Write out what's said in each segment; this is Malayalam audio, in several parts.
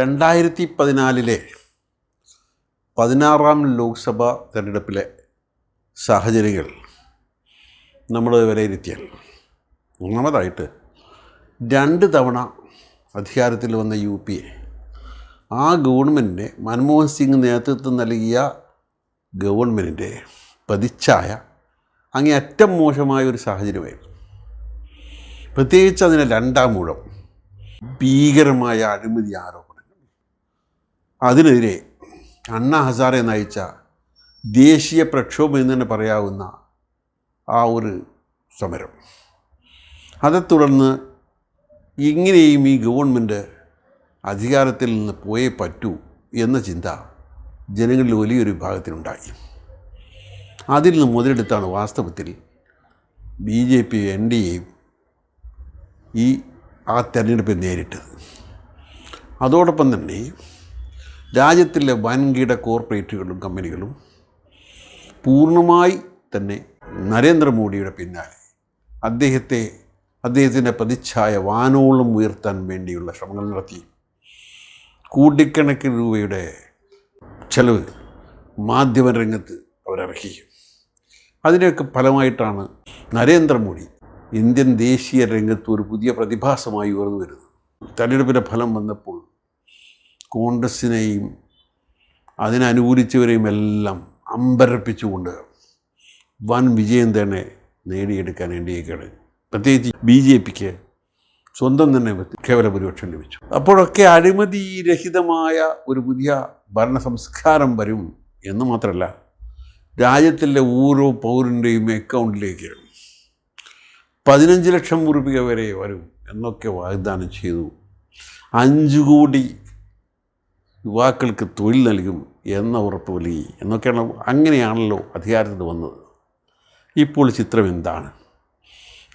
രണ്ടായിരത്തി പതിനാലിലെ പതിനാറാം ലോക്സഭ തെരഞ്ഞെടുപ്പിലെ സാഹചര്യങ്ങൾ നമ്മൾ വിലയിരുത്തിയാൽ ഒന്നാമതായിട്ട് രണ്ട് തവണ അധികാരത്തിൽ വന്ന യു പി എ ആ ഗവൺമെന്റിനെ മൻമോഹൻ സിംഗ് നേതൃത്വം നൽകിയ ഗവൺമെന്റിന്റെ പതിച്ചായ അങ്ങേയറ്റം മോശമായ ഒരു സാഹചര്യമായിരുന്നു. പ്രത്യേകിച്ച് അതിന്റെ രണ്ടാം മൂഴം ഭീകരമായ അഴിമതി ആരോപണങ്ങൾ അതിനെതിരെ അണ്ണ ഹസാറെ നയിച്ച ദേശീയ പ്രക്ഷോഭം എന്ന് തന്നെ പറയാവുന്ന ആ ഒരു സമരം. അതേ തുടർന്ന് ഇങ്ങനെയും ഈ ഗവൺമെന്റ് അധികാരത്തിൽ നിന്ന് പോയേ പറ്റൂ എന്ന ചിന്ത ജനങ്ങളിൽ വലിയൊരു വിഭാഗത്തിനുണ്ടായി. അതിൽ നിന്ന് മുതലെടുത്താണ് വാസ്തവത്തിൽ B J P N D എയും ഈ ആ തെരഞ്ഞെടുപ്പ് നേരിട്ടത്. അതോടൊപ്പം തന്നെ രാജ്യത്തിലെ വൻകിട കോർപ്പറേറ്റുകളും കമ്പനികളും പൂർണമായി തന്നെ നരേന്ദ്രമോദിയുടെ പിന്നാലെ അദ്ദേഹത്തെ അദ്ദേഹത്തിന്റെ പ്രതിച്ഛായ വാനോളം ഉയർത്താൻ വേണ്ടിയുള്ള ശ്രമങ്ങൾ നടത്തി. കോടിക്കണക്കിന് രൂപയുടെ ചെലവ് മാധ്യമരംഗത്ത് അവരിറക്കി അതിന്റെയൊക്കെ ഫലമായിട്ടാണ് നരേന്ദ്രമോദി ഇന്ത്യൻ ദേശീയ രംഗത്ത് ഒരു പുതിയ പ്രതിഭാസമായി ഉയർന്നു വരുന്നത്. തെരഞ്ഞെടുപ്പിന്റെ ഫലം വന്നപ്പോൾ കോൺഗ്രസിനെയും അതിനനുകൂലിച്ചവരെയും എല്ലാം അമ്പരപ്പിച്ചുകൊണ്ട് വൻ വിജയം തന്നെ നേടിയെടുക്കാൻ വേണ്ടിയേക്കാണ് പ്രത്യേകിച്ച് ബി ജെ പിക്ക് സ്വന്തം തന്നെ കേവല ഭൂരിപക്ഷം ലഭിച്ചു. അപ്പോഴൊക്കെ അഴിമതി രഹിതമായ ഒരു പുതിയ ഭരണ സംസ്കാരം വരും എന്ന് മാത്രമല്ല രാജ്യത്തിലെ ഓരോ പൗരന്റെയും അക്കൗണ്ടിലേക്ക് പതിനഞ്ച് ലക്ഷം രൂപ വരെ വരും എന്നൊക്കെ വാഗ്ദാനം ചെയ്തു. അഞ്ച് കോടി യുവാക്കൾക്ക് തൊഴിൽ നൽകും എന്ന ഉറപ്പ് വലിയ എന്നൊക്കെയാണ് അങ്ങനെയാണല്ലോ അധികാരത്തിൽ വന്നത്. ഇപ്പോൾ ചിത്രം എന്താണ്?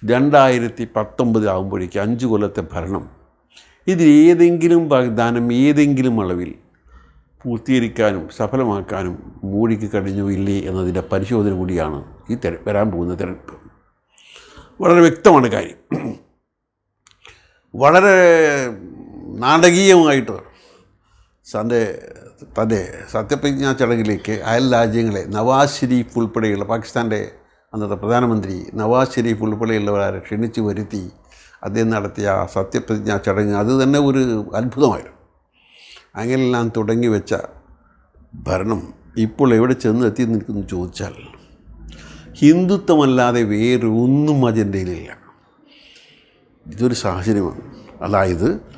രണ്ടായിരത്തി പത്തൊമ്പത് ആകുമ്പോഴേക്ക് അഞ്ച് കൊല്ലത്തെ ഭരണം. ഇതിൽ ഏതെങ്കിലും വാഗ്ദാനം ഏതെങ്കിലും അളവിൽ പൂർത്തീകരിക്കാനും സഫലമാക്കാനും മോഡിക്ക് കഴിഞ്ഞോ ഇല്ലേ എന്നതിന്റെ പരിശോധന കൂടിയാണ് ഈ തെര വരാൻ പോകുന്ന തെരഞ്ഞെടുപ്പ്. വളരെ വ്യക്തമാണ് കാര്യം. വളരെ നാടകീയമായിട്ട് തന്റെ തന്റെ സത്യപ്രതിജ്ഞാ ചടങ്ങിലേക്ക് അയൽ രാജ്യങ്ങളെ നവാസ് ഷെരീഫ് ഉൾപ്പെടെയുള്ള പാകിസ്ഥാന്റെ അന്നത്തെ പ്രധാനമന്ത്രി നവാസ് ഷെരീഫ് ഉൾപ്പെടെയുള്ളവരെ ക്ഷണിച്ചു വരുത്തി അദ്ദേഹം നടത്തിയ ആ സത്യപ്രതിജ്ഞാ ചടങ്ങ്. അത് തന്നെ ഒരു അത്ഭുതമായിരുന്നു. അങ്ങനെയെല്ലാം തുടങ്ങി വെച്ച ഭരണം ഇപ്പോൾ എവിടെ ചെന്ന് എത്തി നിൽക്കുന്നു ചോദിച്ചാൽ ഹിന്ദുത്വമല്ലാതെ വേറെ ഒന്നും അജണ്ടയിലില്ല. ഇതൊരു സാഹചര്യമാണ്. അതായത്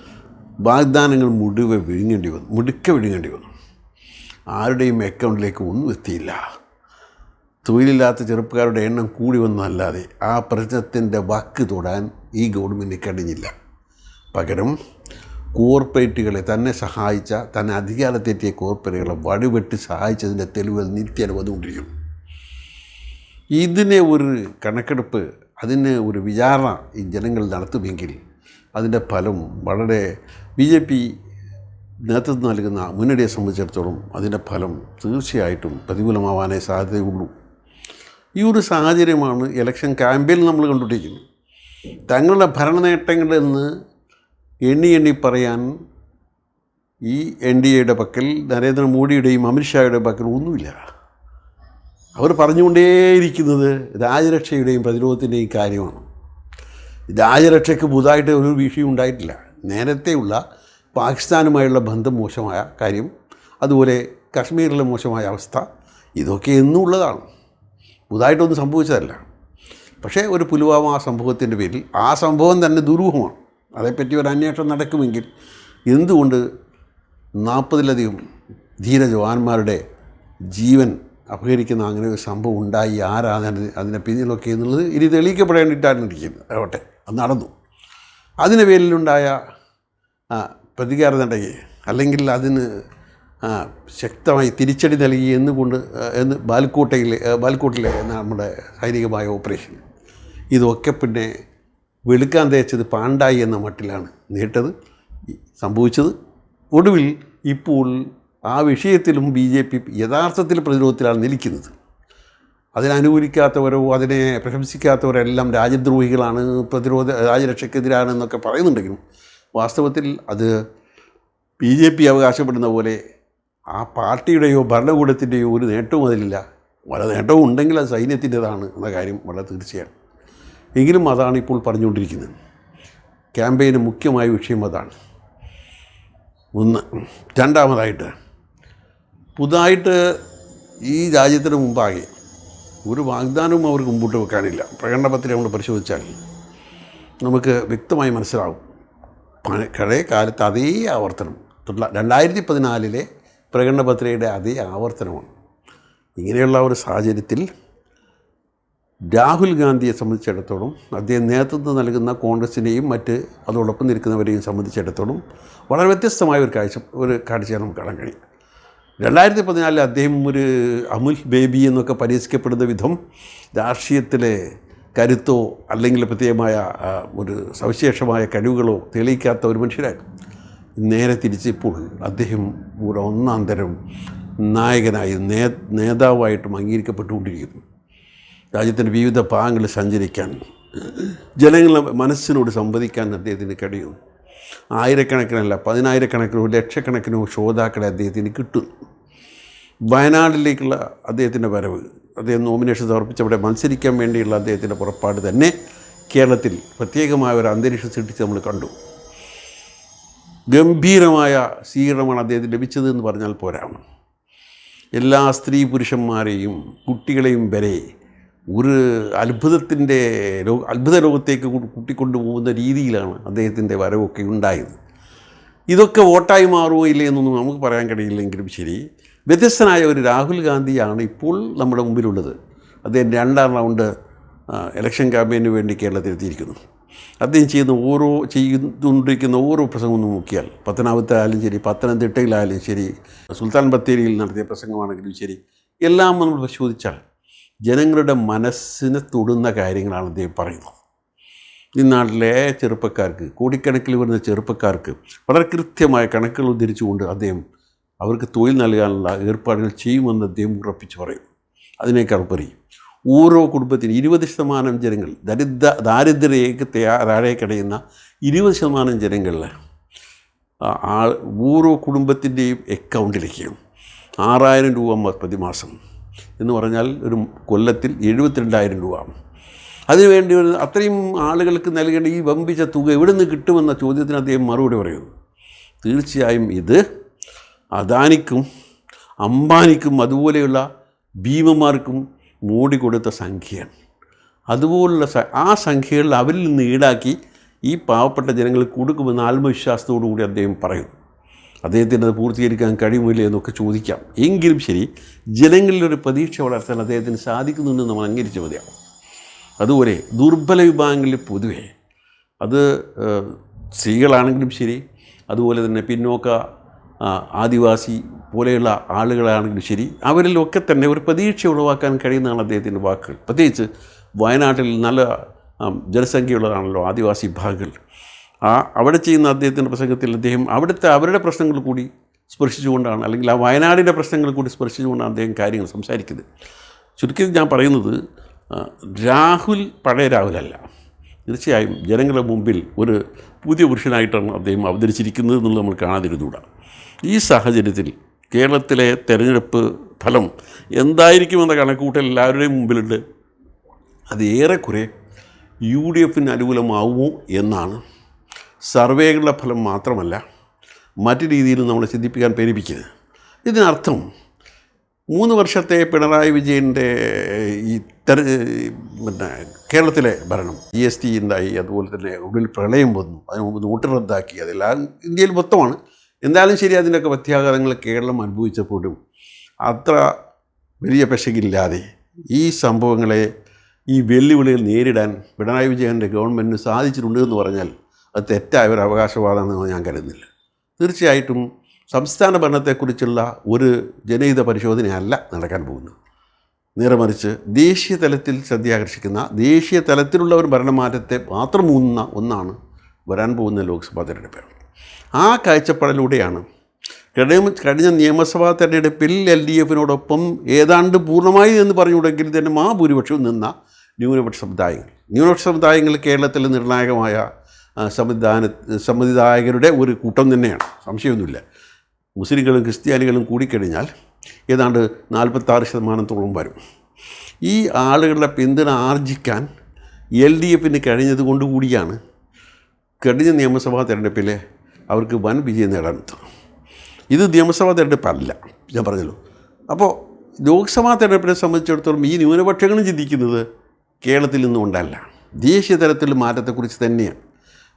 വാഗ്ദാനങ്ങൾ മുഴുവൻ വിഴുങ്ങേണ്ടി വന്നു മുടുക്ക വിഴുങ്ങേണ്ടി വന്നു. ആരുടെയും അക്കൗണ്ടിലേക്ക് ഒന്നും എത്തിയില്ല. തൊഴിലില്ലാത്ത ചെറുപ്പക്കാരുടെ എണ്ണം കൂടി വന്നതല്ലാതെ ആ പ്രശ്നത്തിന്റെ വാക്ക് തൊടാൻ ഈ ഗവൺമെന്റ് കഴിഞ്ഞില്ല. പകരം കോർപ്പറേറ്റുകളെ തന്നെ സഹായിച്ച തന്നെ അധികാരത്തെത്തിയ കോർപ്പറേറ്റുകളെ വഴിവെട്ടി സഹായിച്ചതിന്റെ തെളിവുകൾ നിത്യേന വന്നുകൊണ്ടിരിക്കുന്നു ഇതിനെ ഒരു കണക്കെടുപ്പ് അതിന് ഒരു വിചാരണ ഈ ജനങ്ങൾ നടത്തുമെങ്കിൽ അതിന്റെ ഫലം വളരെ ബി ജെ പി നേതൃത്വം നൽകുന്ന മുന്നണിയെ സംബന്ധിച്ചിടത്തോളം അതിന്റെ ഫലം തീർച്ചയായിട്ടും പ്രതികൂലമാവാനേ സാധ്യതയുള്ളൂ. ഈ ഒരു സാഹചര്യമാണ് ഇലക്ഷൻ ക്യാമ്പയിൻ നമ്മൾ കണ്ടുപിടിക്കുന്നത് തങ്ങളുടെ ഭരണ നേട്ടങ്ങളെന്ന് എണ്ണി എണ്ണി പറയാൻ ഈ എൻ ഡി എയുടെ പക്കൽ നരേന്ദ്രമോദിയുടെയും അമിത്ഷായുടെ പക്കൽ ഒന്നുമില്ല. അവർ പറഞ്ഞുകൊണ്ടേയിരിക്കുന്നത് രാജരക്ഷയുടെയും പ്രതിരോധത്തിന്റെയും കാര്യമാണ്. രാജരക്ഷയ്ക്ക് പുതുതായിട്ട് ഒരു വിഷയം ഉണ്ടായിട്ടില്ല. നേരത്തെയുള്ള പാകിസ്ഥാനുമായുള്ള ബന്ധം മോശമായ കാര്യം അതുപോലെ കശ്മീരിലെ മോശമായ അവസ്ഥ ഇതൊക്കെ എന്നും ഉള്ളതാണ്. പുതുതായിട്ടൊന്നും സംഭവിച്ചതല്ല. പക്ഷേ ഒരു പുൽവാമ സംഭവത്തിന്റെ പേരിൽ ആ സംഭവം തന്നെ ദുരൂഹമാണ്. അതേപ്പറ്റി ഒരു അന്വേഷണം നടക്കുമെങ്കിൽ എന്തുകൊണ്ട് നാൽപ്പതിലധികം ധീര ജവാന്മാരുടെ ജീവൻ അപഹരിക്കുന്ന അങ്ങനെ ഒരു സംഭവം ഉണ്ടായി ആരാധന അതിനെ പിന്നിലൊക്കെ എന്നുള്ളത് ഇനി തെളിയിക്കപ്പെടേണ്ടിയിട്ടാണ് ഇരിക്കുന്നത്. ആവട്ടെ. അത് നടന്നു. അതിന് പേരിലുണ്ടായ ആ, പ്രതികാര അല്ലെങ്കിൽ അതിന് ശക്തമായി തിരിച്ചടി നൽകി എന്നുകൊണ്ട് കൊണ്ട് എന്ന് ബാൽക്കോട്ടയിലെ ബാൽക്കോട്ടിലെ നമ്മുടെ സൈനികമായ ഓപ്പറേഷൻ. ഇതൊക്കെ പിന്നെ വെളുക്കാൻ തേച്ചത് പാണ്ടായി എന്ന മട്ടിലാണ് നേട്ടത് സംഭവിച്ചത്. ഒടുവിൽ ഇപ്പോൾ ആ വിഷയത്തിലും ബി ജെ പി യഥാർത്ഥത്തിൽ പ്രതിരോധത്തിലാണ് നിൽക്കുന്നത്. അതിനനുകൂലിക്കാത്തവരോ അതിനെ പ്രശംസിക്കാത്തവരെല്ലാം രാജ്യദ്രോഹികളാണ് പ്രതിരോധ രാജ്യരക്ഷയ്ക്കെതിരാണ് എന്നൊക്കെ പറയുന്നുണ്ടെങ്കിലും വാസ്തവത്തിൽ അത് ബി ജെ പി അവകാശപ്പെടുന്ന പോലെ ആ പാർട്ടിയുടെയോ ഭരണകൂടത്തിന്റെയോ ഒരു നേട്ടവും അതിലില്ല. പല നേട്ടവും ഉണ്ടെങ്കിൽ അത് സൈന്യത്തിന്റെതാണ് എന്ന കാര്യം വളരെ തീർച്ചയാണ്. എങ്കിലും അതാണ് ഇപ്പോൾ പറഞ്ഞുകൊണ്ടിരിക്കുന്നത്. ക്യാമ്പയിന് മുഖ്യമായ വിഷയം അതാണ്. ഒന്ന് രണ്ടാമതായിട്ട് പുതുതായിട്ട് ഈ രാജ്യത്തിന് മുമ്പാകെ ഒരു വാഗ്ദാനവും അവർക്ക് മുമ്പോട്ട് വെക്കാനില്ല. പ്രകടനപത്രം നമ്മൾ പരിശോധിച്ചാൽ നമുക്ക് വ്യക്തമായി മനസ്സിലാവും. പഴ- പഴയ കാലത്ത് അതേ ആവർത്തനം രണ്ടായിരത്തി പതിനാലിലെ പ്രകടനപത്രികയുടെ അതേ ആവർത്തനമാണ്. ഇങ്ങനെയുള്ള ഒരു സാഹചര്യത്തിൽ രാഹുൽ ഗാന്ധിയെ സംബന്ധിച്ചിടത്തോളം അദ്ദേഹം നേതൃത്വം നൽകുന്ന കോൺഗ്രസിനെയും മറ്റ് അതോടൊപ്പം നിൽക്കുന്നവരെയും സംബന്ധിച്ചിടത്തോളം വളരെ വ്യത്യസ്തമായ ഒരു കാഴ്ച ഒരു കാഴ്ചയാണ് നമുക്ക് കാണാൻ കഴിയും രണ്ടായിരത്തി പതിനാലിൽ അദ്ദേഹം ഒരു അമുൽ ബേബി എന്നൊക്കെ പരിഹസിക്കപ്പെടുന്ന വിധം രാഷ്ട്രീയത്തിലെ കരുത്തോ അല്ലെങ്കിൽ പ്രത്യേകമായ ഒരു സവിശേഷമായ കഴിവുകളോ തെളിയിക്കാത്ത ഒരു മനുഷ്യരായിരുന്നു. നേരെ തിരിച്ചിപ്പോൾ അദ്ദേഹം ഒരു ഒന്നാം തരം നായകനായി നേ നേതാവായിട്ടും അംഗീകരിക്കപ്പെട്ടുകൊണ്ടിരിക്കുന്നു. രാജ്യത്തിന്റെ വിവിധ ഭാഗങ്ങളിൽ സഞ്ചരിക്കാൻ ജനങ്ങളുടെ മനസ്സിനോട് സംവദിക്കാൻ അദ്ദേഹത്തിന് കഴിയും ആയിരക്കണക്കിനല്ല പതിനായിരക്കണക്കിനോ ലക്ഷക്കണക്കിനോ ശ്രോതാക്കളെ അദ്ദേഹത്തിന് കിട്ടും. വയനാട്ടിലേക്കുള്ള അദ്ദേഹത്തിന്റെ വരവ് അദ്ദേഹം നോമിനേഷൻ സമർപ്പിച്ച് അവിടെ മത്സരിക്കാൻ വേണ്ടിയുള്ള അദ്ദേഹത്തിന്റെ പുറപ്പാട് തന്നെ കേരളത്തിൽ പ്രത്യേകമായ ഒരു അന്തരീക്ഷം സൃഷ്ടിച്ച് നമ്മൾ കണ്ടു. ഗംഭീരമായ സ്വീകരണമാണ് അദ്ദേഹത്തിന് ലഭിച്ചത് എന്ന് പറഞ്ഞാൽ പോരാ. എല്ലാ സ്ത്രീ പുരുഷന്മാരെയും കുട്ടികളെയും വരെ ഒരു അത്ഭുതത്തിന്റെ ലോക അത്ഭുത ലോകത്തേക്ക് കൂട്ടിക്കൊണ്ടുപോകുന്ന കൂട്ടിക്കൊണ്ടു പോകുന്ന രീതിയിലാണ് അദ്ദേഹത്തിന്റെ വരവൊക്കെ ഉണ്ടായത്. ഇതൊക്കെ വോട്ടായി മാറുമോ ഇല്ലേ എന്നൊന്നും നമുക്ക് പറയാൻ കഴിയില്ലെങ്കിലും ശരി. വ്യത്യസ്തനായ ഒരു രാഹുൽ ഗാന്ധിയാണ് ഇപ്പോൾ നമ്മുടെ മുമ്പിലുള്ളത്. അദ്ദേഹം രണ്ടാം റൗണ്ട് ഇലക്ഷൻ ക്യാമ്പയിന് വേണ്ടി കേരളത്തിൽ എത്തിയിരിക്കുന്നു. അദ്ദേഹം ചെയ്യുന്ന ഓരോ ചെയ്തുകൊണ്ടിരിക്കുന്ന ഓരോ പ്രസംഗവും നോക്കിയാൽ പത്തനാപുരത്തായാലും ശരി പത്തനംതിട്ടയിലായാലും ശരി സുൽത്താൻ ബത്തേരിയിൽ നടത്തിയ പ്രസംഗമാണെങ്കിലും ശരി എല്ലാം നമ്മൾ പരിശോധിച്ചാൽ ജനങ്ങളുടെ മനസ്സിനെ തൊടുന്ന കാര്യങ്ങളാണ് അദ്ദേഹം പറയുന്നത്. ഈ നാട്ടിലെ ചെറുപ്പക്കാർക്ക് കോടിക്കണക്കിൽ വരുന്ന ചെറുപ്പക്കാർക്ക് വളരെ കൃത്യമായ കണക്കുകൾ ഉദ്ധരിച്ചുകൊണ്ട് അദ്ദേഹം അവർക്ക് തൊഴിൽ നൽകാനുള്ള ഏർപ്പാടുകൾ ചെയ്യുമെന്ന് അദ്ദേഹം ഉറപ്പിച്ച് പറയും അതിനേക്കാൾ പറയും ഓരോ കുടുംബത്തിനും ഇരുപത് ശതമാനം ജനങ്ങൾ ദരിദ്ര ദാരിദ്ര്യേക്ക് താഴെ കിടയുന്ന ഇരുപത് ശതമാനം ജനങ്ങളിൽ ആ- ഓരോ കുടുംബത്തിന്റെയും അക്കൗണ്ടിലേക്ക് ആറായിരം രൂപ പ്രതിമാസം എന്ന് പറഞ്ഞാൽ ഒരു കൊല്ലത്തിൽ എഴുപത്തിരണ്ടായിരം രൂപ. അതിനുവേണ്ടി ഒരു അത്രയും ആളുകൾക്ക് നൽകേണ്ട ഈ വമ്പിച്ച തുക എവിടെ നിന്ന് കിട്ടുമെന്ന ചോദ്യത്തിന് അദ്ദേഹം മറുപടി പറയുന്നു. തീർച്ചയായും ഇത് അദാനിക്കും അംബാനിക്കും അതുപോലെയുള്ള ഭീമന്മാർക്കും മൂടി കൊടുത്ത സംഖ്യയാണ്. അതുപോലുള്ള ആ സംഖ്യകളിൽ അവരിൽ നിന്ന് ഈടാക്കി ഈ പാവപ്പെട്ട ജനങ്ങൾ കൊടുക്കുമെന്ന ആത്മവിശ്വാസത്തോടു കൂടി അദ്ദേഹം പറയും അദ്ദേഹത്തിന് അത് പൂർത്തീകരിക്കാൻ കഴിയുമില്ല എന്നൊക്കെ ചോദിക്കാം. എങ്കിലും ശരി ജനങ്ങളിലൊരു പ്രതീക്ഷ വളർത്താൻ അദ്ദേഹത്തിന് സാധിക്കുന്നുണ്ട് നമ്മൾ അംഗീകരിച്ച മതിയാവും. അതുപോലെ ദുർബല വിഭാഗങ്ങളിൽ പൊതുവേ. അത് സ്ത്രീകളാണെങ്കിലും ശരി അതുപോലെ തന്നെ പിന്നോക്ക ആദിവാസി പോലെയുള്ള ആളുകളാണെങ്കിലും ശരി അവരിലൊക്കെ തന്നെ ഒരു പ്രതീക്ഷ ഉളവാക്കാൻ കഴിയുന്നതാണ് അദ്ദേഹത്തിന്റെ വാക്കുകൾ. പ്രത്യേകിച്ച് വയനാട്ടിൽ നല്ല ജനസംഖ്യയുള്ളതാണല്ലോ ആദിവാസി വിഭാഗങ്ങൾ. ആ അവിടെ ചെയ്യുന്ന അദ്ദേഹത്തിന്റെ പ്രസംഗത്തിൽ അദ്ദേഹം അവിടുത്തെ അവരുടെ പ്രശ്നങ്ങൾ കൂടി സ്പർശിച്ചുകൊണ്ടാണ് അല്ലെങ്കിൽ ആ വയനാടിന്റെ പ്രശ്നങ്ങൾ കൂടി സ്പർശിച്ചുകൊണ്ടാണ് അദ്ദേഹം കാര്യങ്ങൾ സംസാരിക്കുന്നത്. ചുരുക്കി ഞാൻ പറയുന്നത് രാഹുൽ പഴയ രാഹുലല്ല. തീർച്ചയായും ജനങ്ങളുടെ മുമ്പിൽ ഒരു പുതിയ പുരുഷനായിട്ടാണ് അദ്ദേഹം അവതരിച്ചിരിക്കുന്നത് എന്നുള്ളത് നമ്മൾ കാണാതിരുന്നുകൂടാ ഈ സാഹചര്യത്തിൽ കേരളത്തിലെ തെരഞ്ഞെടുപ്പ് ഫലം എന്തായിരിക്കുമെന്ന കണക്കൂട്ടൽ എല്ലാവരുടെയും മുമ്പിലുണ്ട്. അത് ഏറെക്കുറെ യു ഡി എഫിന് അനുകൂലമാവുമോ എന്നാണ് സർവേകളുടെ ഫലം മാത്രമല്ല മറ്റു രീതിയിലും നമ്മളെ ചിന്തിപ്പിക്കാൻ പ്രേരിപ്പിക്കുന്നത് ഇതിനർത്ഥം മൂന്ന് വർഷത്തെ പിണറായി വിജയന്റെ ഈ തെര പിന്നെ കേരളത്തിലെ ഭരണം ജി എസ് ടി ഉണ്ടായി അതുപോലെ തന്നെ ഉള്ളിൽ പ്രളയം വന്നു അതിന് മുമ്പ് നോട്ട് റദ്ദാക്കി അതെല്ലാം ഇന്ത്യയിൽ മൊത്തമാണ്. എന്തായാലും ശരി അതിന്റെയൊക്കെ പ്രത്യാഘാതങ്ങൾ കേരളം അനുഭവിച്ചപ്പോഴും അത്ര വലിയ പെശകില്ലാതെ ഈ സംഭവങ്ങളെ ഈ വെല്ലുവിളികൾ നേരിടാൻ പിണറായി വിജയന്റെ ഗവൺമെന്റിന് സാധിച്ചിട്ടുണ്ട് എന്ന് പറഞ്ഞാൽ അത് തെറ്റായ ഒരു അവകാശവാദമെന്ന് ഞാൻ കരുതുന്നില്ല. തീർച്ചയായിട്ടും സംസ്ഥാന ഭരണത്തെക്കുറിച്ചുള്ള ഒരു ജനഹിത പരിശോധനയല്ല നടക്കാൻ പോകുന്നത്. നേരെ മറിച്ച് ദേശീയ തലത്തിൽ ശ്രദ്ധയാകർഷിക്കുന്ന ദേശീയ തലത്തിലുള്ള ഒരു ഭരണമാറ്റത്തെ മാത്രം ഊന്നുന്ന ഒന്നാണ് വരാൻ പോകുന്ന ലോക്സഭാ തെരഞ്ഞെടുപ്പ്. ആ കാഴ്ചപ്പാടിലൂടെയാണ് കഴിഞ്ഞ കഴിഞ്ഞ നിയമസഭാ തെരഞ്ഞെടുപ്പിൽ എൽ ഡി എഫിനോടൊപ്പം ഏതാണ്ട് പൂർണമായി എന്ന് പറഞ്ഞുകൂടെങ്കിൽ തന്നെ മഹാഭൂരിപക്ഷവും നിന്ന ന്യൂനപക്ഷ സമുദായങ്ങൾ. ന്യൂനപക്ഷ സമുദായങ്ങൾ കേരളത്തിൽ നിർണായകമായ സംവിധാന സംവിധായകരുടെ ഒരു കൂട്ടം തന്നെയാണ്. സംശയമൊന്നുമില്ല. മുസ്ലിങ്ങളും ക്രിസ്ത്യാനികളും കൂടിക്കഴിഞ്ഞാൽ ഏതാണ്ട് നാൽപ്പത്താറ് ശതമാനത്തോളം വരും. ഈ ആളുകളുടെ പിന്തുണ ആർജിക്കാൻ എൽ ഡി എഫിന് കഴിഞ്ഞത് കൊണ്ടുകൂടിയാണ് കഴിഞ്ഞ നിയമസഭാ തെരഞ്ഞെടുപ്പിൽ അവർക്ക് വൻ വിജയം നേടാൻ ഇത് നിയമസഭാ തിരഞ്ഞെടുപ്പല്ല ഞാൻ പറഞ്ഞല്ലോ. അപ്പോൾ ലോക്സഭാ തെരഞ്ഞെടുപ്പിനെ സംബന്ധിച്ചിടത്തോളം ഈ ന്യൂനപക്ഷങ്ങളും ചിന്തിക്കുന്നത് കേരളത്തിൽ നിന്നുകൊണ്ടല്ല. ദേശീയ തലത്തിൽ മാറ്റത്തെക്കുറിച്ച് തന്നെയാണ്.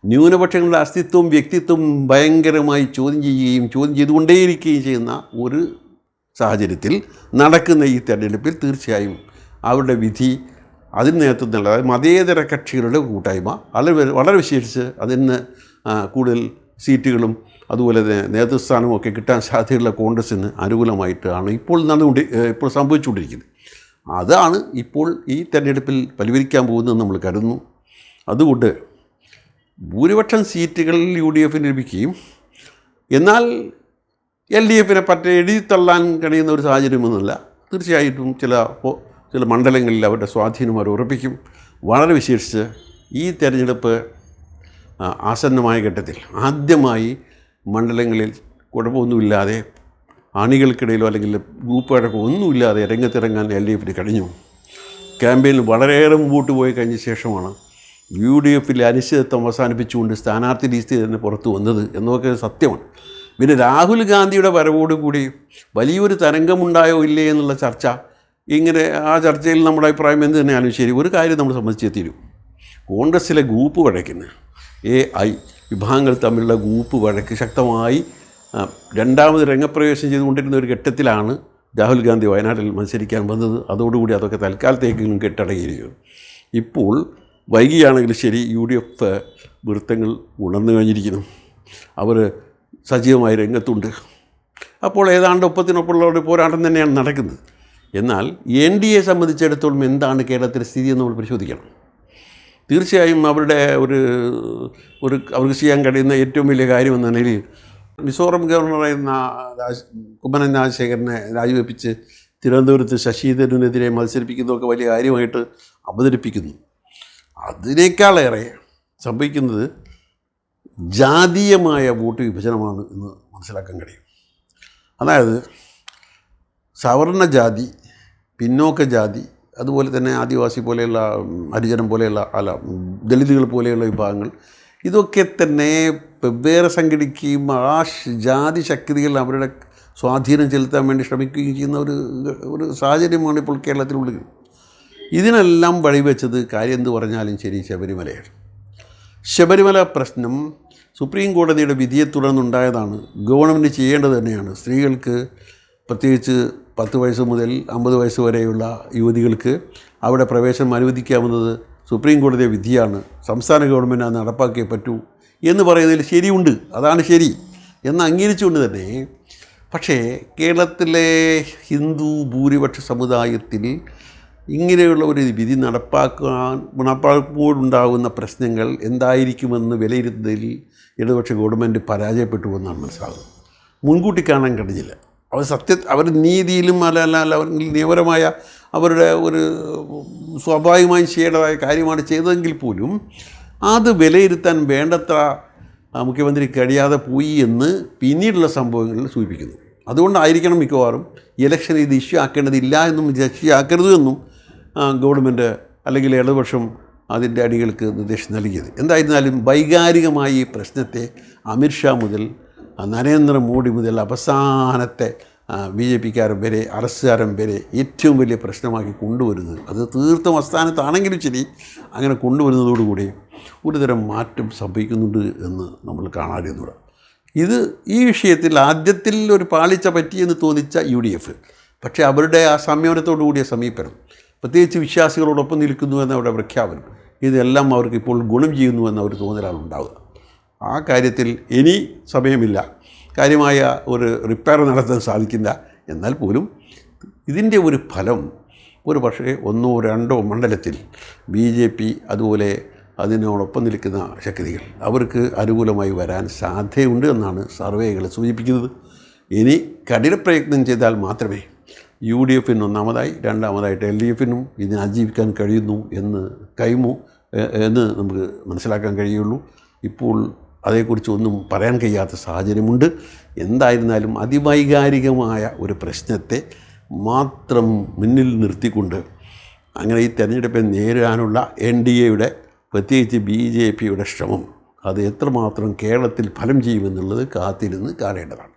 ന്യൂനപക്ഷങ്ങളുടെ അസ്തിത്വവും വ്യക്തിത്വവും ഭയങ്കരമായി ചോദ്യം ചെയ്യുകയും ചോദ്യം ചെയ്തുകൊണ്ടേയിരിക്കുകയും ചെയ്യുന്ന ഒരു സാഹചര്യത്തിൽ നടക്കുന്ന ഈ തെരഞ്ഞെടുപ്പിൽ തീർച്ചയായും അവരുടെ വിധി അതിന് നേതൃത്വം നൽകുക അതായത് മതേതര കക്ഷികളുടെ കൂട്ടായ്മ. വളരെ വളരെ വിശേഷിച്ച് അതിന് കൂടുതൽ സീറ്റുകളും അതുപോലെ തന്നെ നേതൃസ്ഥാനവും ഒക്കെ കിട്ടാൻ സാധ്യതയുള്ള കോൺഗ്രസ്സിന് അനുകൂലമായിട്ടാണ് ഇപ്പോൾ നടന്നുകൊണ്ട് ഇപ്പോൾ സംഭവിച്ചുകൊണ്ടിരിക്കുന്നത്. അതാണ് ഇപ്പോൾ ഈ തെരഞ്ഞെടുപ്പിൽ പരിഹരിക്കാൻ പോകുന്നതെന്ന് നമ്മൾ കരുതുന്നു. അതുകൊണ്ട് ഭൂരിപക്ഷം സീറ്റുകളിൽ യു ഡി എഫിന് ലഭിക്കുകയും എന്നാൽ എൽ ഡി എഫിനെ പറ്റി എഴുതിത്തള്ളാൻ കഴിയുന്ന ഒരു സാഹചര്യമൊന്നുമില്ല. തീർച്ചയായിട്ടും ചില ചില മണ്ഡലങ്ങളിൽ അവരുടെ സ്വാധീനം അവർ ഉറപ്പിക്കും. വളരെ വിശേഷിച്ച് ഈ തെരഞ്ഞെടുപ്പ് ആസന്നമായ ഘട്ടത്തിൽ ആദ്യമായി മണ്ഡലങ്ങളിൽ കുഴപ്പമൊന്നുമില്ലാതെ അണികൾക്കിടയിലോ അല്ലെങ്കിൽ ഗ്രൂപ്പുകാരൊക്കെ ഒന്നുമില്ലാതെ രംഗത്തിറങ്ങാൻ എൽ ഡി എഫിന് കഴിഞ്ഞു. ക്യാമ്പയിനിൽ വളരെയേറെ മുമ്പോട്ട് പോയി കഴിഞ്ഞ ശേഷമാണ് യു ഡി എഫിൽ അനിശ്ചിതത്വം അവസാനിപ്പിച്ചുകൊണ്ട് സ്ഥാനാർത്ഥി ലിസ്റ്റ് തന്നെ പുറത്തു വന്നത് എന്നൊക്കെ സത്യമാണ്. പിന്നെ രാഹുൽ ഗാന്ധിയുടെ വരവോടുകൂടി വലിയൊരു തരംഗമുണ്ടായോ ഇല്ലേ എന്നുള്ള ചർച്ച ഇങ്ങനെ ആ ചർച്ചയിൽ നമ്മുടെ അഭിപ്രായം എന്ത് തന്നെയാലും ശരി ഒരു കാര്യം നമ്മൾ സംബന്ധിച്ചേ തീരും. കോൺഗ്രസ്സിലെ ഗ്രൂപ്പ് വഴക്കിന് എ ഐ വിഭാഗങ്ങൾ തമ്മിലുള്ള ഗ്രൂപ്പ് വഴക്ക് ശക്തമായി രണ്ടാമത് രംഗപ്രവേശം ചെയ്തുകൊണ്ടിരുന്ന ഒരു ഘട്ടത്തിലാണ് രാഹുൽ ഗാന്ധി വയനാട്ടിൽ മത്സരിക്കാൻ വന്നത്. അതോടുകൂടി അതൊക്കെ തൽക്കാലത്തേക്കെങ്കിലും കെട്ടടങ്ങിയിരിക്കുന്നു ഇപ്പോൾ വൈകിയാണെങ്കിലും ശരി യു ഡി എഫ് വൃത്തങ്ങൾ ഉണർന്നു കഴിഞ്ഞിരിക്കുന്നു. അവർ സജീവമായി രംഗത്തുണ്ട്. അപ്പോൾ ഏതാണ്ട് ഒപ്പത്തിനൊപ്പമുള്ള ഒരു പോരാട്ടം തന്നെയാണ് നടക്കുന്നത്. എന്നാൽ എൻ ഡി എ സംബന്ധിച്ചിടത്തോളം എന്താണ് കേരളത്തിലെ സ്ഥിതി എന്ന് നമ്മൾ പരിശോധിക്കണം. തീർച്ചയായും അവരുടെ ഒരു ഒരു അവർക്ക് ചെയ്യാൻ കഴിയുന്ന ഏറ്റവും വലിയ കാര്യം എന്ന നിലയിൽ മിസോറം ഗവർണറായിരുന്ന രാജ് കുമ്മനം രാജശേഖരനെ രാജിവെപ്പിച്ച് തിരുവനന്തപുരത്ത് ശശിധരനെതിരെ മത്സരിപ്പിക്കുന്നതൊക്കെ വലിയ കാര്യമായിട്ട് അവതരിപ്പിക്കുന്നു. അതിനേക്കാളേറെ സംഭവിക്കുന്നത് ജാതീയമായ വോട്ട് വിഭജനമാണ് എന്ന് മനസ്സിലാക്കാൻ കഴിയും. അതായത് സവർണ ജാതി പിന്നോക്ക ജാതി അതുപോലെ തന്നെ ആദിവാസി പോലെയുള്ള ഹരിജനം പോലെയുള്ള അല്ല ദളിതുകൾ പോലെയുള്ള വിഭാഗങ്ങൾ ഇതൊക്കെ തന്നെ വെവ്വേറെ സംഘടിക്കുകയും ആ ജാതി ശക്തികൾ അവരുടെ സ്വാധീനം ചെലുത്താൻ വേണ്ടി ശ്രമിക്കുകയും ചെയ്യുന്ന ഒരു ഒരു സാഹചര്യമാണ് ഇപ്പോൾ കേരളത്തിലുള്ളത്. ഇതിനെല്ലാം വഴിവെച്ചത് കാര്യം എന്ന് പറഞ്ഞാലും ശരി ശബരിമലയാണ്. ശബരിമല പ്രശ്നം സുപ്രീം കോടതിയുടെ വിധിയെ തുടർന്നുണ്ടായതാണ്. ഗവൺമെന്റ് ചെയ്യേണ്ടത് തന്നെയാണ്. സ്ത്രീകൾക്ക് പ്രത്യേകിച്ച് പത്ത് വയസ്സ് മുതൽ അമ്പത് വയസ്സ് വരെയുള്ള യുവതികൾക്ക് അവിടെ പ്രവേശനം അനുവദിക്കാവുന്നത് സുപ്രീം കോടതിയുടെ വിധിയാണ്. സംസ്ഥാന ഗവൺമെന്റ് അത് നടപ്പാക്കിയേ പറ്റൂ എന്ന് പറയുന്നതിൽ ശരിയുണ്ട്. അതാണ് ശരി. എന്ന് അംഗീകരിച്ചുകൊണ്ട് തന്നെ പക്ഷേ കേരളത്തിലെ ഹിന്ദു ഭൂരിപക്ഷ സമുദായത്തിൽ ഇങ്ങനെയുള്ള ഒരു വിധി നടപ്പാക്കാൻ നടപ്പാക്കുമ്പോഴുണ്ടാകുന്ന പ്രശ്നങ്ങൾ എന്തായിരിക്കുമെന്ന് വിലയിരുത്തുന്നതിൽ ഇടതുപക്ഷ ഗവൺമെന്റ് പരാജയപ്പെട്ടു എന്നാണ് മനസ്സിലാകുന്നത്. മുൻകൂട്ടി കാണാൻ കഴിഞ്ഞില്ല. അവർ സത്യ അവർ നീതിയിലും അല്ല അല്ല അവർ നിയമപരമായ അവരുടെ ഒരു സ്വാഭാവികമായും ചെയ്യേണ്ടതായ കാര്യമാണ് ചെയ്തതെങ്കിൽ പോലും അത് വിലയിരുത്താൻ വേണ്ടത്ര മുഖ്യമന്ത്രി കഴിയാതെ പോയി എന്ന് പിന്നീടുള്ള സംഭവങ്ങളിൽ സൂചിപ്പിക്കുന്നു. അതുകൊണ്ടായിരിക്കണം മിക്കവാറും ഇലക്ഷൻ ഇത് ഇഷ്യൂ ആക്കേണ്ടതില്ല എന്നും ഇഷ്യൂ ആക്കരുത് എന്നും ഗവൺമെന്റ് അല്ലെങ്കിൽ ഇടതുപക്ഷം അതിന്റെ അടികൾക്ക് നിർദ്ദേശം നൽകിയത്. എന്തായിരുന്നാലും വൈകാരികമായി ഈ പ്രശ്നത്തെ അമിത്ഷാ മുതൽ നരേന്ദ്രമോദി മുതൽ അവസാനത്തെ ബി ജെ പിക്കാരൻ വരെ അറസ്റ്റുകാരൻ വരെ ഏറ്റവും വലിയ പ്രശ്നമാക്കി കൊണ്ടുവരുന്നത്. അത് തീർത്തും അസ്ഥാനത്താണെങ്കിലും ശരി അങ്ങനെ കൊണ്ടുവരുന്നതോടുകൂടി ഒരുതരം മാറ്റം സംഭവിക്കുന്നുണ്ട് എന്ന് നമ്മൾ കാണാതിരുന്നൂടെ. ഇത് ഈ വിഷയത്തിൽ ആദ്യത്തിൽ ഒരു പാളിച്ച പറ്റിയെന്ന് തോന്നിച്ച യു ഡി എഫ്. പക്ഷേ അവരുടെ ആ സംയമനത്തോടു കൂടിയ സമീപനം പ്രത്യേകിച്ച് വിശ്വാസികളോടൊപ്പം നിൽക്കുന്നു എന്ന അവരുടെ പ്രഖ്യാപനം. ഇതെല്ലാം അവർക്ക് ഇപ്പോൾ ഗുണം ചെയ്യുന്നു എന്ന ഒരു തോന്നലാണ് ഉണ്ടാവുക. ആ കാര്യത്തിൽ ഇനി സമയമില്ല. കാര്യമായ ഒരു റിപ്പയർ നടത്താൻ സാധിക്കില്ല. എന്നാൽ പോലും ഇതിന്റെ ഒരു ഫലം ഒരു പക്ഷേ ഒന്നോ രണ്ടോ മണ്ഡലത്തിൽ ബി ജെ പി അതുപോലെ അതിനോടൊപ്പം നിൽക്കുന്ന ശക്തികൾ അവർക്ക് അനുകൂലമായി വരാൻ സാധ്യതയുണ്ട് എന്നാണ് സർവേകൾ സൂചിപ്പിക്കുന്നത്. ഇനി കഠിന പ്രയത്നം ചെയ്താൽ മാത്രമേ യു ഡി എഫിന് ഒന്നാമതായി രണ്ടാമതായിട്ട് എൽ ഡി എഫിനും ഇതിനെ അതിജീവിക്കാൻ കഴിയുന്നു എന്ന് കൈമു എന്ന് നമുക്ക് മനസ്സിലാക്കാൻ കഴിയുള്ളൂ. ഇപ്പോൾ അതേക്കുറിച്ച് ഒന്നും പറയാൻ കഴിയാത്ത സാഹചര്യമുണ്ട്. എന്തായിരുന്നാലും അതിവൈകാരികമായ ഒരു പ്രശ്നത്തെ മാത്രം മുന്നിൽ നിർത്തിക്കൊണ്ട് അങ്ങനെ ഈ തെരഞ്ഞെടുപ്പിനെ നേരിടാനുള്ള എൻ ഡി എയുടെ പ്രത്യേകിച്ച് ബി ജെ പിയുടെ ശ്രമം അത് എത്രമാത്രം കേരളത്തിൽ ഫലം ചെയ്യുമെന്നുള്ളത് കാത്തിരുന്ന് കാണേണ്ടതാണ്.